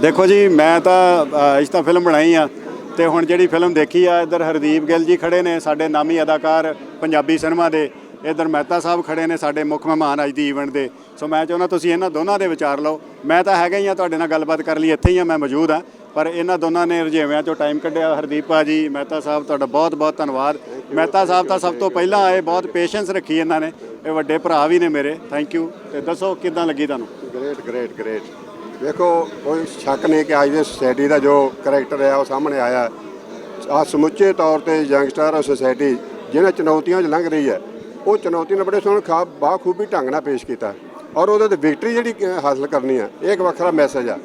ਦੇਖੋ ਜੀ ਮੈਂ ਤਾਂ ਅ, ਇਸ ਤਾਂ ਫਿਲਮ ਬਣਾਈ ਆ ਤੇ ਹੁਣ ਜਿਹੜੀ ਫਿਲਮ ਦੇਖੀ ਆ ਇੱਧਰ ਹਰਦੀਪ ਗਿੱਲ ਜੀ ਖੜੇ ਨੇ ਸਾਡੇ ਨਾਮੀ ਅਦਾਕਾਰ ਪੰਜਾਬੀ ਸਿਨੇਮਾ ਦੇ ਇੱਧਰ ਮਹਿਤਾ ਸਾਹਿਬ ਖੜੇ ਨੇ ਸਾਡੇ ਮੁੱਖ ਮਹਿਮਾਨ ਅੱਜ ਦੀ ਈਵੈਂਟ ਦੇ। ਸੋ ਮੈਂ ਚਾਹੁੰਦਾ ਤੁਸੀਂ ਇਹਨਾਂ ਦੋਨਾਂ ਦੇ ਵਿਚਾਰ ਲਓ। ਮੈਂ ਤਾਂ ਹੈਗਾ ਹੀ ਆ ਤੁਹਾਡੇ ਨਾਲ ਗੱਲਬਾਤ ਕਰਨ ਲਈ ਇੱਥੇ ਹੀ ਆ ਮੈਂ ਮੌਜੂਦ ਆ। ਪਰ ਇਹਨਾਂ ਦੋਨਾਂ ਨੇ ਰੁਝੇਵਿਆਂ ਚੋਂ ਟਾਈਮ ਕੱਢਿਆ ਹਰਦੀਪ ਭਾਜੀ ਮਹਿਤਾ ਸਾਹਿਬ ਤੁਹਾਡਾ ਬਹੁਤ ਬਹੁਤ ਧੰਨਵਾਦ। ਮਹਿਤਾ ਸਾਹਿਬ ਤਾਂ ਸਭ ਤੋਂ ਪਹਿਲਾਂ ਆਏ ਬਹੁਤ ਪੇਸ਼ੈਂਸ ਰੱਖੀ ਇਹਨਾਂ ਨੇ। ਇਹ ਵੱਡੇ ਭਰਾ ਵੀ ਨੇ ਮੇਰੇ ਥੈਂਕ ਯੂ ਤੇ ਦੱਸੋ ਕਿਦਾਂ ਲੱਗੀ ਤੁਹਾਨੂੰ? ਗ੍ਰੇਟ ਗ੍ਰੇਟ ਗ੍ਰੇਟ ਵੇਖੋ ਕੋਈ ਸ਼ੱਕ ਨਹੀਂ ਕਿ ਅੱਜ ਦੀ ਸੋਸਾਇਟੀ ਦਾ ਜੋ ਕਰੈਕਟਰ ਹੈ ਉਹ ਸਾਹਮਣੇ ਆਇਆ। ਆ ਸਮੁੱਚੇ ਤੌਰ ਤੇ ਯੰਗਸਟਰ ਔਰ ਸੋਸਾਇਟੀ ਜਿਹਨਾਂ ਚੁਣੌਤੀਆਂ 'ਚ ਲੰਘ ਰਹੀ ਹੈ ਉਹ ਚੁਣੌਤੀ ਨੇ ਬੜੇ ਸੋਹਣੇ ਖਾ ਬਾਖੂਬੀ ਢੰਗ ਨਾਲ ਪੇਸ਼ ਕੀਤਾ। ਔਰ ਉਹਦੇ ਤੇ ਵਿਕਟਰੀ ਜਿਹੜੀ ਅ, ਹਾਸਲ ਕਰਨੀ ਆ ਇਹ ਇੱਕ ਵੱਖਰਾ ਮੈਸੇਜ ਆ।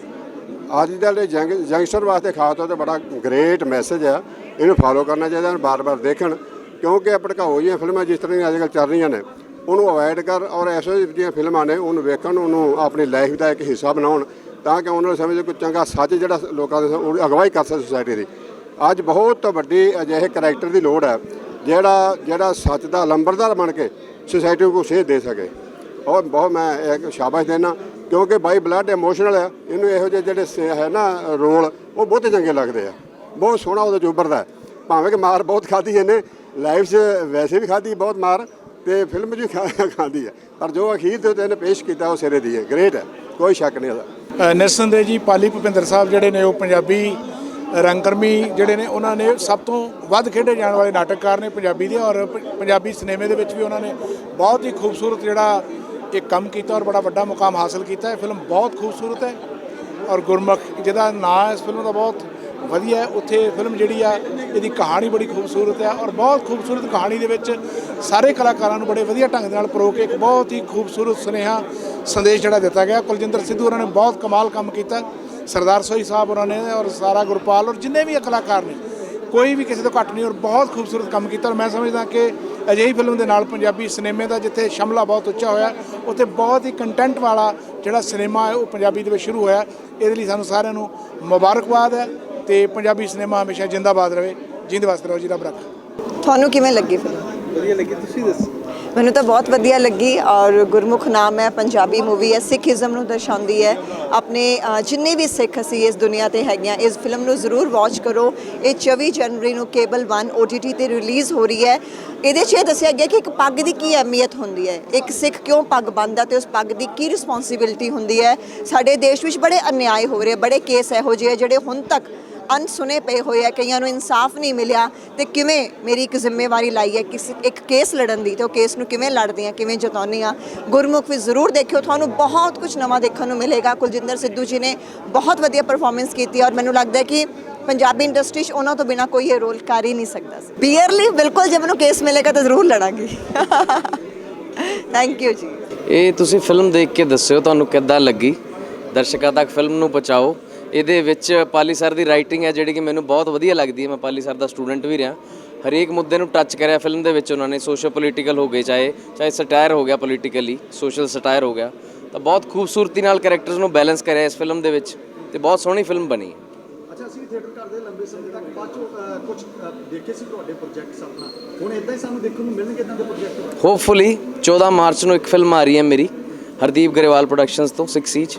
ਅੱਜ ਦੇ ਯੰਗ ਯੰਗਸਟਰ ਵਾਸਤੇ ਖਾਸ ਤੌਰ ਤੇ ਬੜਾ ਗ੍ਰੇਟ ਮੈਸੇਜ ਆ। ਇਹਨੂੰ ਫਾਲੋ ਕਰਨਾ ਚਾਹੀਦਾ ਬਾਰ-ਬਾਰ ਦੇਖਣ। ਕਿਉਂਕਿ ਇਹ ਭੜਕਾਊ ਜਿਹੀਆਂ ਫਿਲਮਾਂ ਜਿਸ ਤਰ੍ਹਾਂ ਦੀਆਂ ਅੱਜਕੱਲ੍ਹ ਚੱਲ ਰਹੀਆਂ ਨੇ ਉਹਨੂੰ ਅਵੋਇਡ ਕਰ। ਔਰ ਐਸੋ ਜਿਹੀਆਂ ਫਿਲਮਾਂ ਨੇ ਉਹਨੂੰ ਵੇਖਣ ਉਹਨੂੰ ਆਪਣੀ ਲਾਈਫ ਦਾ ਇੱਕ ਹਿੱਸਾ ਬਣਾਉਣ। ਤਾਂ ਕਿ ਆਉਣ ਵਾਲੇ ਸਮੇਂ 'ਚ ਕੋਈ ਚੰਗਾ ਸੱਚ ਜਿਹੜਾ ਲੋਕਾਂ ਦੇ ਉਹ ਅਗਵਾਈ ਕਰ ਸਕੇ ਸੁਸਾਇਟੀ ਦੀ। ਅੱਜ ਬਹੁਤ ਵੱਡੀ ਅਜਿਹੇ ਕਰੈਕਟਰ ਦੀ ਲੋੜ ਹੈ, ਜਿਹੜਾ ਜਿਹੜਾ ਸੱਚ ਦਾ ਲੰਬਰਦਾਰ ਬਣ ਕੇ ਸੁਸਾਇਟੀ ਨੂੰ ਸੇਧ ਦੇ ਸਕੇ। ਔਰ ਬਹੁਤ ਮੈਂ ਇੱਕ ਸ਼ਾਬਾਸ਼ ਦੇਣਾ ਕਿਉਂਕਿ ਬਾਈ ਬਲੱਡ ਇਮੋਸ਼ਨਲ ਹੈ ਇਹਨੂੰ ਇਹੋ ਜਿਹੇ ਜਿਹੜੇ ਸ- ਹੈ ਨਾ, ਰੋਲ, ਉਹ ਬਹੁਤ ਚੰਗੇ ਲੱਗਦੇ ਆ। ਬਹੁਤ ਸੋਹਣਾ ਉਹਦੇ 'ਚ ਉੱਭਰਦਾ ਭਾਵੇਂ ਕਿ ਮਾਰ ਬਹੁਤ ਖਾਧੀ ਇਹਨੇ ਲਾਈਫ 'ਚ ਵੈਸੇ ਵੀ ਖਾਧੀ ਬਹੁਤ ਮਾਰ, ਤੇ ਫਿਲਮ 'ਚ ਵੀ ਖਾ- ਖਾਧੀ ਹੈ। ਪਰ ਜੋ ਅਖੀਰ ਤੇ ਇਹਨੇ ਪੇਸ਼ ਕੀਤਾ, ਉਹ ਸਿਰੇ ਦੀ ਹੈ। ਗ੍ਰੇਟ ਹੈ। ਕੋਈ ਸ਼ੱਕ ਨਹੀਂ ਉਹਦਾ। ਅ, ਨਿਰਸੰਦੇਹ ਜੀ ਪਾਲੀ ਭੁਪਿੰਦਰ ਸਾਹਿਬ ਜਿਹੜੇ ਨੇ ਉਹ ਪੰਜਾਬੀ ਰੰਗਕਰਮੀ ਜਿਹੜੇ ਨੇ ਉਹਨਾਂ ਨੇ ਸਭ ਤੋਂ ਵੱਧ ਖੇਡੇ ਜਾਣ ਵਾਲੇ ਨਾਟਕਕਾਰ ਨੇ ਪੰਜਾਬੀ ਦੇ ਔਰ ਪੰਜਾਬੀ ਸਿਨੇਮੇ ਦੇ ਵਿੱਚ ਵੀ ਉਹਨਾਂ ਨੇ ਬਹੁਤ ਹੀ ਖੂਬਸੂਰਤ ਜਿਹੜਾ ਇਹ ਕੰਮ ਕੀਤਾ ਔਰ ਬੜਾ ਵੱਡਾ ਮੁਕਾਮ ਹਾਸਲ ਕੀਤਾ। ਹੈ ਫਿਲਮ ਬਹੁਤ ਖੂਬਸੂਰਤ ਹੈ ਔਰ ਗੁਰਮੁਖ ਜਿਹਦਾ ਨਾਂ ਇਸ ਫਿਲਮ ਦਾ ਬਹੁਤ ਵਧੀਆ ਹੈ। ਉੱਥੇ ਫਿਲਮ ਜਿਹੜੀ ਆ, ਇਹਦੀ ਕਹਾਣੀ ਬੜੀ ਖੂਬਸੂਰਤ ਹੈ ਔਰ ਬਹੁਤ ਖੂਬਸੂਰਤ ਕਹਾਣੀ ਦੇ ਵਿੱਚ ਸਾਰੇ ਕਲਾਕਾਰਾਂ ਨੂੰ ਬੜੇ ਵਧੀਆ ਢੰਗ ਦੇ ਨਾਲ ਪਰੋ ਕੇ ਇੱਕ ਬਹੁਤ ਹੀ ਖੂਬਸੂਰਤ ਸੁਨੇਹਾ, ਸੰਦੇਸ਼ ਜਿਹੜਾ ਦਿੱਤਾ ਗਿਆ। ਕੁਲਜਿੰਦਰ ਸਿੱਧੂ ਉਹਨਾਂ ਨੇ ਬਹੁਤ ਕਮਾਲ ਕੰਮ ਕੀਤਾ। ਸਰਦਾਰ ਸੋਈ ਸਾਹਿਬ ਉਹਨਾਂ ਨੇ ਔਰ ਸਾਰਾ ਗੁਰਪਾਲ ਔਰ ਜਿੰਨੇ ਵੀ ਕਲਾਕਾਰ ਨੇ, ਕੋਈ ਵੀ ਕਿਸੇ ਤੋਂ ਘੱਟ ਨਹੀਂ ਔਰ ਬਹੁਤ ਖੂਬਸੂਰਤ ਕੰਮ ਕੀਤਾ। ਔਰ ਮੈਂ ਸਮਝਦਾ ਕਿ ਅਜਿਹੀ ਫਿਲਮ ਦੇ ਨਾਲ ਪੰਜਾਬੀ ਸਿਨੇਮੇ ਦਾ ਜਿੱਥੇ ਸ਼ਮਲਾ ਬਹੁਤ ਉੱਚਾ ਹੋਇਆ, ਉੱਥੇ ਬਹੁਤ ਹੀ ਕੰਟੈਂਟ ਵਾਲਾ ਜਿਹੜਾ ਸਿਨੇਮਾ ਹੈ, ਉਹ ਪੰਜਾਬੀ ਦੇ ਵਿੱਚ ਸ਼ੁਰੂ ਹੋਇਆ। ਇਹਦੇ ਲਈ ਸਾਨੂੰ ਸਾਰਿਆਂ ਨੂੰ ਮੁਬਾਰਕਬਾਦ ਹੈ। ਤੇ ਪੰਜਾਬੀ ਸਿਨੇਮਾ ਹਮੇਸ਼ਾ ਜਿੰਦਾਬਾਦ ਰਹੇ। ਜਿੰਦ ਵਾਸਤੇ ਰਹੋ ਜੀ ਰੱਬ ਰੱਖ। ਤੁਹਾਨੂੰ ਕਿਵੇਂ ਲੱਗੀ ਫਿਲਮ ਵਧੀਆ ਲੱਗੀ ਤੁਸੀਂ ਦੱਸੋ। ਮੈਨੂੰ ਤਾਂ ਬਹੁਤ ਵਧੀਆ ਲੱਗੀ ਔਰ ਗੁਰਮੁਖ ਨਾਮ ਹੈ ਪੰਜਾਬੀ ਮੂਵੀ ਹੈ ਸਿੱਖੀਜ਼ਮ ਨੂੰ ਦਰਸਾਉਂਦੀ ਹੈ। ਆਪਣੇ ਜਿੰਨੇ ਵੀ ਸਿੱਖ ਅਸੀਂ ਇਸ ਦੁਨੀਆ ਤੇ ਹੈਗੇ ਆ ਇਸ ਫਿਲਮ ਨੂੰ ਜ਼ਰੂਰ ਵਾਚ ਕਰੋ। ਇਹ 24 ਜਨਵਰੀ ਨੂੰ ਕੇਬਲ 1 OTT ਤੇ ਰਿਲੀਜ਼ ਹੋ ਰਹੀ ਹੈ। ਇਹਦੇ 'ਚ ਇਹ ਦੱਸਿਆ ਗਿਆ ਕਿ ਇੱਕ ਪੱਗ ਦੀ ਕੀ ਅਹਿਮੀਅਤ ਹੁੰਦੀ ਹੈ? ਇੱਕ ਸਿੱਖ ਕਿਉਂ ਪੱਗ ਬੰਨਦਾ ਤੇ ਉਸ ਪੱਗ ਦੀ ਕੀ ਰਿਸਪੌਂਸਿਬਿਲਟੀ ਹੁੰਦੀ ਹੈ? ਸਾਡੇ ਦੇਸ਼ ਵਿੱਚ ਬੜੇ ਅਨਿਆਏ ਹੋ ਰਹੇ ਬੜੇ ਕੇਸ ਇਹੋ ਜਿਹੇ ਆ ਜਿਹੜੇ ਹੁਣ ਤੱਕ ਅਨਸੁਣੇ ਪਏ ਹੋਏ ਆ, ਕਈਆਂ ਨੂੰ ਇਨਸਾਫ ਨਹੀਂ ਮਿਲਿਆ, ਤੇ ਕਿਵੇਂ ਮੇਰੀ ਇੱਕ ਜ਼ਿੰਮੇਵਾਰੀ ਲਾਈ ਹੈ ਕਿਸ, ਇੱਕ ਕੇਸ ਲੜਨ ਦੀ, ਤੇ ਉਹ ਕੇਸ ਨੂੰ ਕਿਵੇਂ ਲੜਦੀ ਆ ਕਿਵੇਂ ਜਿਤਾਉਂਦੀ ਆ ਗੁਰਮੁਖ ਵੀ ਜ਼ਰੂਰ ਦੇਖਿਓ, ਤੁਹਾਨੂੰ ਬਹੁਤ ਕੁਝ ਨਵਾਂ ਦੇਖਣ ਨੂੰ ਮਿਲੇਗਾ। ਕੁਲਜਿੰਦਰ ਸਿੱਧੂ ਜੀ ਨੇ ਬਹੁਤ ਵਧੀਆ ਪਰਫਾਰਮੈਂਸ ਕੀਤੀ ਔਰ ਮੈਨੂੰ ਲੱਗਦਾ ਹੈ ਕਿ ਪੰਜਾਬੀ ਇੰਡਸਟਰੀ 'ਚ ਉਹਨਾਂ ਤੋਂ ਬਿਨਾ ਕੋਈ ਇਹ ਰੋਲ ਕਰ ਹੀ ਨਹੀਂ ਸਕਦਾ ਸੀ। ਬੀਅਰਲੀ ਬਿਲਕੁਲ ਜੇ ਮੈਨੂੰ ਕੇਸ ਮਿਲੇਗਾ ਤਾਂ ਜ਼ਰੂਰ ਲੜਾਂਗੀ। ਥੈਂਕ ਯੂ ਜੀ। ਇਹ ਤੁਸੀਂ ਫਿਲਮ ਦੇਖ ਕੇ ਦੱਸਿਓ, ਤੁਹਾਨੂੰ ਕਿੱਦਾਂ ਲੱਗੀ? ਦਰਸ਼ਕਾਂ ਤੱਕ ਫਿਲਮ ਨੂੰ ਪਹੁੰਚਾਓ। ਇਹਦੇ ਵਿੱਚ ਪਾਲੀ ਸਰ ਦੀ ਰਾਈਟਿੰਗ ਹੈ ਜਿਹੜੀ ਕਿ ਮੈਨੂੰ ਬਹੁਤ ਵਧੀਆ ਲੱਗਦੀ ਹੈ। ਮੈਂ ਪਾਲੀ ਸਰ ਦਾ ਸਟੂਡੈਂਟ ਵੀ ਰਿਹਾ। ਹਰੇਕ ਮੁੱਦੇ ਨੂੰ ਟੱਚ ਕਰਿਆ ਫਿਲਮ ਦੇ ਵਿੱਚ ਉਹਨਾਂ ਨੇ ਸੋਸ਼ਲ ਪੋਲੀਟੀਕਲ ਹੋ ਗਏ ਚਾਹੇ ਚਾਹੇ ਸਟਾਇਰ ਹੋ ਗਿਆ ਪੋਲੀਟੀਕਲੀ ਸੋਸ਼ਲ ਸਟਾਇਰ ਹੋ ਗਿਆ। ਤਾਂ ਬਹੁਤ ਖੂਬਸੂਰਤੀ ਨਾਲ ਕੈਰੈਕਟਰਸ ਨੂੰ ਬੈਲੈਂਸ ਕਰਿਆ ਇਸ ਫਿਲਮ ਦੇ ਵਿੱਚ ਤੇ ਬਹੁਤ ਸੋਹਣੀ ਫਿਲਮ ਬਣੀ। ਅੱਛਾ ਅਸੀਂ ਥੀਏਟਰ ਕਰਦੇ ਲੰਬੇ ਸਮੇਂ ਤੱਕ। ਬਾਅਦ ਚੋਂ ਕੁਝ ਦੇਖੇ ਸੀ ਤੁਹਾਡੇ ਪ੍ਰੋਜੈਕਟਸ ਆਪਣਾ? ਹੁਣ ਇਦਾਂ ਹੀ ਸਾਨੂੰ ਦੇਖਣ ਨੂੰ ਮਿਲਣਗੇ ਇਦਾਂ ਦੇ ਪ੍ਰੋਜੈਕਟ ਹੋਪਫੁਲੀ 14 ਮਾਰਚ ਨੂੰ ਇੱਕ ਫਿਲਮ ਆ ਰਹੀ ਹੈ ਮੇਰੀ ਹਰਦੀਪ ਗਰੇਵਾਲ ਪ੍ਰੋਡਕਸ਼ਨਸ ਤੋਂ 6 ਸੀਚ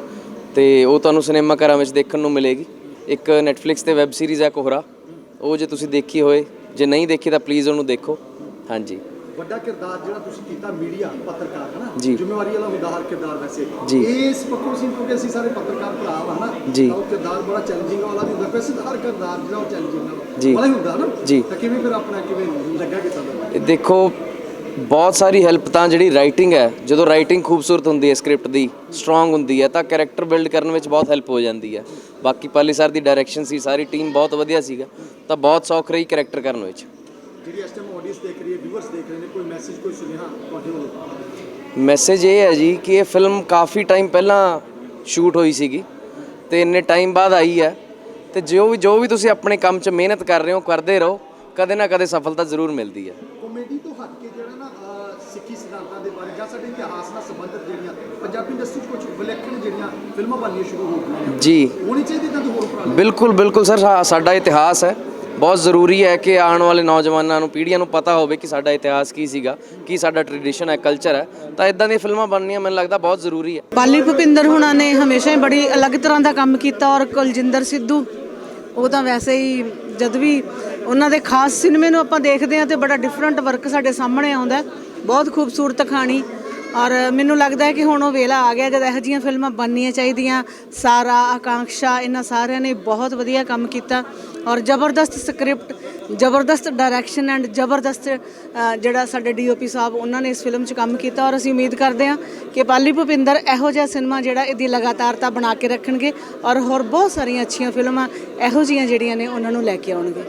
ਤੇ ਉਹ ਤੁਹਾਨੂੰ ਸਿਨੇਮਾ ਘਰਾਂ ਵਿੱਚ ਦੇਖਣ ਨੂੰ ਮਿਲੇਗੀ। ਇੱਕ ਨੈਟਫਲਿਕਸ ਤੇ ਵੈਬ ਸੀਰੀਜ਼ ਹੈ ਕੋਹਰਾ। ਉਹ ਜੇ ਤੁਸੀਂ ਦੇਖੀ ਹੋਏ ਜੇ ਨਹੀਂ ਦੇਖੀ ਤਾਂ ਪਲੀਜ਼ ਉਹਨੂੰ ਦੇਖੋ। ਹਾਂਜੀ। ਵੱਡਾ ਕਿਰਦਾਰ ਜਿਹੜਾ ਤੁਸੀਂ ਕੀਤਾ ਮੀਡੀਆ ਪੱਤਰਕਾਰ ਹੈ ਨਾ ਜੀ। ਜ਼ਿੰਮੇਵਾਰੀ ਵਾਲਾ ਹੁੰਦਾ ਹਰ ਕਿਰਦਾਰ ਵੈਸੇ। ਜੀ। ਇਸ ਪੱਖੋਂ ਸੀ ਕਿਉਂਕਿ ਅਸੀਂ ਸਾਰੇ ਪੱਤਰਕਾਰ ਭਰਾ ਹਾਂ ਨਾ ਜੀ। ਤਾਂ ਉਹ ਕਿਰਦਾਰ ਬੜਾ ਚੈਲੰਜਿੰਗ ਵਾਲਾ ਵੀ ਹੁੰਦਾ। ਵੈਸੇ ਤਾਂ ਹਰ ਕਿਰਦਾਰ ਜਿਹੜਾ ਉਹ ਚੈਲੰਜਿੰਗ ਜੀ। ਵਾਲਾ ਹੀ ਹੁੰਦਾ ਨਾ ਜੀ। ਤਾਂ ਕਿਵੇਂ ਫਿਰ ਆਪਣਾ ਕਿਵੇਂ ਲੱਗਾ ਕਿ ਤੁਹਾਨੂੰ ਇਹ ਦੇਖੋ ਬਹੁਤ ਸਾਰੀ ਹੈਲਪ ਤਾਂ ਜਿਹੜੀ ਰਾਈਟਿੰਗ ਹੈ ਜਦੋਂ ਰਾਈਟਿੰਗ ਖੂਬਸੂਰਤ ਹੁੰਦੀ ਹੈ ਸਕ੍ਰਿਪਟ ਦੀ ਸਟਰੋਂਗ ਹੁੰਦੀ ਹੈ ਤਾਂ ਕੈਰੈਕਟਰ ਬਿਲਡ ਕਰਨ ਵਿੱਚ ਬਹੁਤ ਹੈਲਪ ਹੋ ਜਾਂਦੀ ਹੈ। ਬਾਕੀ ਪਾਲੀ ਸਰ ਦੀ ਡਾਇਰੈਕਸ਼ਨ ਸੀ ਸਾਰੀ ਟੀਮ ਬਹੁਤ ਵਧੀਆ ਸੀਗਾ ਤਾਂ ਬਹੁਤ ਸੌਖ ਰਹੀ ਕੈਰੈਕਟਰ ਕਰਨ ਵਿੱਚ। ਜਿਹੜੀ ਇਸ ਟਾਈਮ ਆਡੀਅנס ਦੇਖ ਰਹੀ ਹੈ ਵਿਊਅਰਸ ਦੇਖ ਰਹੇ ਨੇ ਕੋਈ ਮੈਸੇਜ ਕੋਈ ਸੁਨੇਹਾ ਤੁਹਾਡੇ ਵੱਲੋਂ ਮੈਸੇਜ ਇਹ ਹੈ ਜੀ ਕਿ ਇਹ ਫਿਲਮ ਕਾਫੀ ਟਾਈਮ ਪਹਿਲਾਂ ਸ਼ੂਟ ਹੋਈ ਸੀਗੀ ਤੇ ਇੰਨੇ ਟਾਈਮ ਬਾਅਦ ਆਈ ਹੈ ਤੇ ਜੋ ਵੀ ਜੋ ਵੀ ਤੁਸੀਂ ਆਪਣੇ ਕੰਮ 'ਚ ਮਿਹਨਤ ਕਰ ਰਹੇ ਹੋ ਕਰਦੇ ਰਹੋ ਕਦੇ ਨਾ ਕਦੇ ਸਫਲਤਾ ਜ਼ਰੂਰ ਮਿਲਦੀ ਹੈ ਕਾਮੇਡੀ ਤੋਂ ਹਟ ਕੇ ਜਿਹੜਾ ਨਾ ਅਹ, ਸਿੱਖੀ ਸਿਧਾਂਤਾਂ ਦੇ ਬਾਰੇ ਜਾਂ ਸਾਡੇ ਇਤਿਹਾਸ ਨਾਲ ਸੰਬੰਧਿਤ ਜਿਹੜੀਆਂ ਪੰਜਾਬੀ ਇੰਡਸਟਰੀ 'ਚ ਕੁਝ ਵਿਲੱਖਣ ਜਿਹੜੀਆਂ ਫਿਲਮਾਂ ਬਣਨੀਆਂ ਸ਼ੁਰੂ ਹੋ ਗਈਆਂ ਨੇ। ਜੀ। ਹੋਣੀ ਚਾਹੀਦੀ ਤਾਂ ਹੋਰ ਉਪਰਾਲੇ ਬਿਲਕੁਲ ਬਿਲਕੁਲ ਸਰ ਸਾ- ਸਾਡਾ ਇਤਿਹਾਸ ਹੈ। ਬਹੁਤ ਜ਼ਰੂਰੀ ਹੈ ਕਿ ਆਉਣ ਵਾਲੇ ਨੌਜਵਾਨਾਂ ਨੂੰ ਪੀੜ੍ਹੀਆਂ ਨੂੰ ਪਤਾ ਹੋਵੇ ਕਿ ਸਾਡਾ ਇਤਿਹਾਸ ਕੀ ਸੀਗਾ ਕੀ ਸਾਡਾ ਟ੍ਰੈਡੀਸ਼ਨ ਹੈ ਕਲਚਰ ਹੈ। ਤਾਂ ਇਦਾਂ ਦੀਆਂ ਫਿਲਮਾਂ ਬਣਨੀਆਂ ਮੈਨੂੰ ਲੱਗਦਾ ਬਹੁਤ ਜ਼ਰੂਰੀ ਹੈ। ਪਾਲੀ ਭੁਪਿੰਦਰ ਹੁਣਾਂ ਨੇ ਹਮੇਸ਼ਾ ਹੀ ਬੜੀ ਅਲੱਗ ਤਰ੍ਹਾਂ ਦਾ ਕੰਮ ਕੀਤਾ ਔਰ ਕੁਲਜਿੰਦਰ ਸਿੱਧੂ ਉਹ ਤਾਂ ਵੈਸੇ ਹੀ ਜਦ ਵੀ ਉਹਨਾਂ ਦੇ ਖਾਸ ਸਿਨੇਮੇ ਨੂੰ ਆਪਾਂ ਦੇਖਦੇ ਹਾਂ ਤੇ ਬੜਾ ਡਿਫਰੈਂਟ ਵਰਕ ਸਾਡੇ ਸਾਹਮਣੇ ਆਉਂਦਾ ਹੈ। ਬਹੁਤ ਖੂਬਸੂਰਤ ਕਹਾਣੀ। ਔਰ ਮੈਨੂੰ ਲੱਗਦਾ ਹੈ ਕਿ ਹੁਣ ਉਹ ਵੇਲਾ ਆ ਗਿਆ ਜਦ ਇਹੋ ਜਿਹੀਆਂ ਫਿਲਮਾਂ ਬਣਨੀਆਂ ਚਾਹੀਦੀਆਂ। ਸਾਰਾ ਆਕਾਂਕਸ਼ਾ ਇਹਨਾਂ ਸਾਰਿਆਂ ਨੇ ਬਹੁਤ ਵਧੀਆ ਕੰਮ ਕੀਤਾ। ਔਰ ਜ਼ਬਰਦਸਤ ਸਕ੍ਰਿਪਟ ਜ਼ਬਰਦਸਤ ਡਾਇਰੈਕਸ਼ਨ ਐਂਡ ਜ਼ਬਰਦਸਤ ਅ, ਜਿਹੜਾ ਸਾਡੇ ਡੀਓਪੀ ਸਾਹਿਬ ਉਹਨਾਂ ਨੇ ਇਸ ਫਿਲਮ 'ਚ ਕੰਮ ਕੀਤਾ। ਔਰ ਅਸੀਂ ਉਮੀਦ ਕਰਦੇ ਹਾਂ ਕਿ ਪਾਲੀ ਭੁਪਿੰਦਰ ਇਹੋ ਜਿਹਾ ਸਿਨੇਮਾ ਜਿਹੜਾ ਇਹਦੀ ਲਗਾਤਾਰਤਾ ਬਣਾ ਕੇ ਰੱਖਣਗੇ। ਔਰ ਹੋਰ ਬਹੁਤ ਸਾਰੀਆਂ ਅੱਛੀਆਂ ਫਿਲਮਾਂ ਇਹੋ ਜਿਹੀਆਂ ਜਿਹੜੀਆਂ ਨੇ ਉਹਨਾਂ ਨੂੰ ਲੈ ਕੇ ਆਉਣਗੇ।